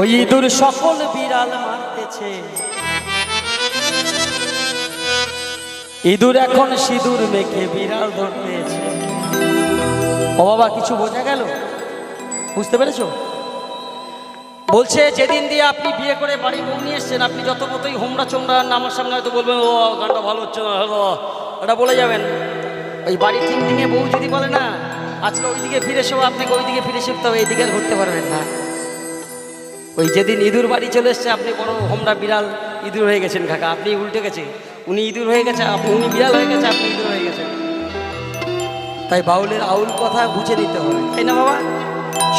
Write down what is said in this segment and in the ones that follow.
ওই ইঁদুর সকল বিড়াল মারতেছে। ইঁদুর এখন সিঁদুর মেখে বিড়াল ধরতেছে। ও বাবা, কিছু বোঝা গেল? বুঝতে পেরেছ? বলছে, যেদিন দিয়ে আপনি বিয়ে করে বাড়ি বউ নিয়ে এসছেন, আপনি যত মতোই হোমরা চোমরা নামার সামনে হয়তো বলবেন, ও, গানটা ভালো হচ্ছে না এটা বলে যাবেন। ওই বাড়ি তিন দিনে বউ যদি বলে না, আজকে ওইদিকে ফিরে এসেও আপনাকে ওইদিকে ফিরে শিখতে হবে, এইদিকে ঘুরতে পারবেন না। ওই যেদিন ইঁদুর বাড়ি চলে এসছে আপনি বড় হোমরা বিড়াল ইঁদুর হয়ে গেছেন কাকা আপনি উল্টে গেছে। উনি ইঁদুর হয়ে গেছে আপনি উনি বিড়াল হয়ে গেছে আপনি ইঁদুর হয়ে গেছেন। তাই বাউলের আউল কথা বুঝে নিতে হবে। তাই না বাবা।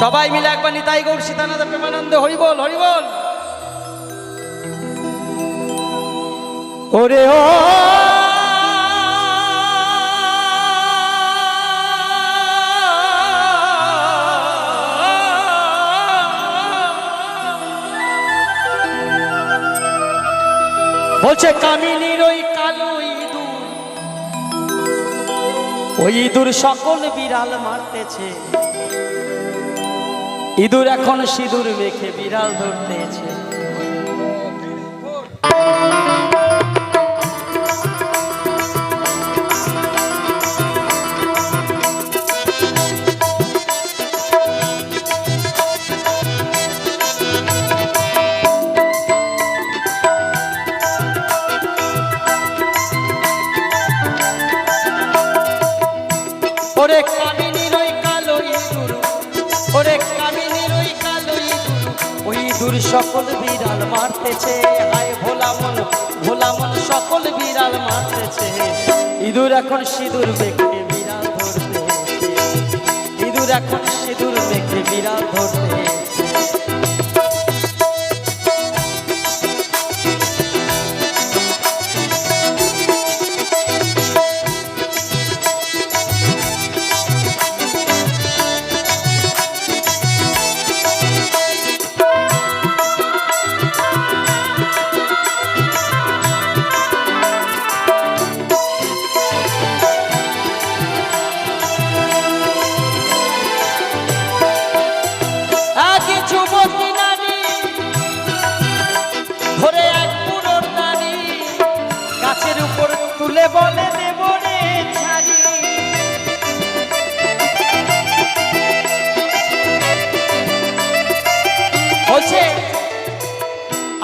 সবাই মিলে একবার নিতাই গৌর সীতানাথ প্রেমানন্দ হরিবল হরিবল ওরে ও বলছে, কামিনীর ওই কালো ইঁদুর। ওই ইঁদুর সকল বিড়াল মারতেছে। ইঁদুর এখন সিঁদুর মেখে বিড়াল ধরতেছে। ইঁদুর সকল বিড়াল মারতেছে। হায় ভোলা মন সকল বিড়াল মারতেছে। ইঁদুর এখন সিঁদুর মেখে বিড়াল ধরতে ইঁদুর এখন সিঁদুর মেখে বিড়াল ধরতেছে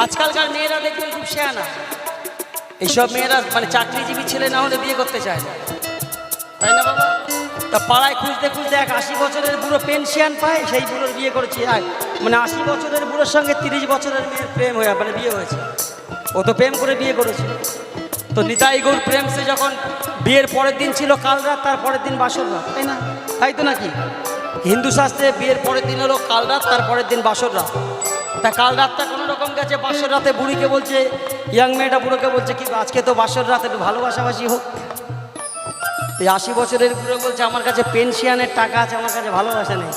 আজকালকার মেয়েরা দেখবেন খুব শেয়ানা। এইসব মেয়েরা মানে চাকরিজীবী ছেলে না হলে বিয়ে করতে চায় না। তাই না বাবা? তা পাড়ায় খুঁজতে খুঁজতে এক আশি বছরের বুড়ো পেনশন পায়, সেই বুড়োর বিয়ে করেছি। এক মানে আশি বছরের বুড়োর সঙ্গে তিরিশ বছরের মেয়ের প্রেম হয়ে মানে বিয়ে হয়েছে। ও তো প্রেম করে বিয়ে করেছে। তো নিতাই প্রেম সে যখন বিয়ের পরের দিন ছিল কাল রাত, তার পরের দিন বাসর রাত। তাই না? তাই তো নাকি? হিন্দু শাস্ত্রে বিয়ের পরের দিন হলো কাল রাত, তার পরের দিন বাসর রাত। তা কাল রাতটা কোনো রকম গেছে, বাসর রাতে বুড়িকে বলছে, ইয়াং মেয়েটা বুড়োকে বলছে, কি আজকে তো বাসর রাতে ভালোবাসাবাসি হোক। এই আশি বছরের বুড়ো বলছে, আমার কাছে পেনশিয়ানের টাকা আছে, আমার কাছে ভালোবাসা নেই।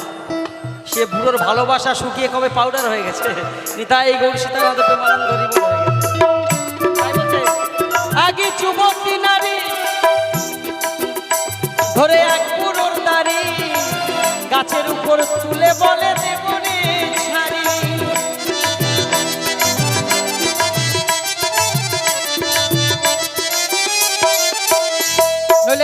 সে বুড়োর ভালোবাসা শুকিয়ে কবে পাউডার হয়ে গেছে? নিতাই গৌর সীতা আমাদের প্রেমানন্দ আগে নারী, ধরে এক বুড়োর দাড়ি, গাছের উপর তুলে বলে দেব।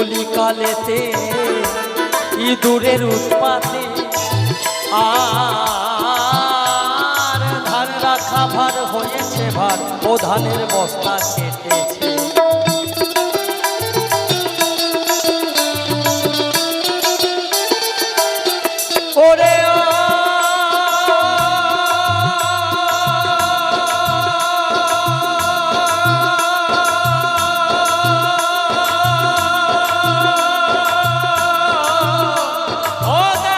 কলিকালেতে ইঁদুরের উৎপাতে আর ধান রাখা ভার হয়েছে ভার। ও ধানের বস্তা কেটেছে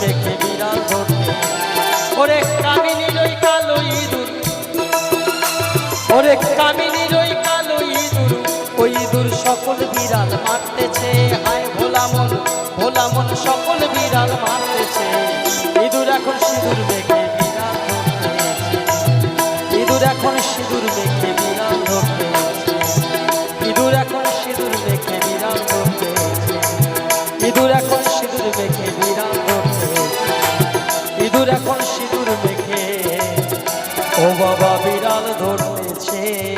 মেখে বিড়াল ধরতে। ওরে কামিনী ওই কালো ইঁদুর। ওরে কামিনীর ওই কালো ইঁদুর। ওই ইঁদুর সকল বিড়াল মারতেছে। হায় ভোলা মন সকল বিড়াল মারতেছে। ইঁদুর এখন সিঁদুর ধরতেছে ইঁদুর এখন সিঁদুর মেখে বিড়াল ধরতেছে ইঁদুর এখন সিঁদুর মেখে বিড়াল ধরতেছে ইঁদুর এখন সিঁদুর এখন সিঁদুর মেখে। ও বাবা বিড়াল ধরতেছে।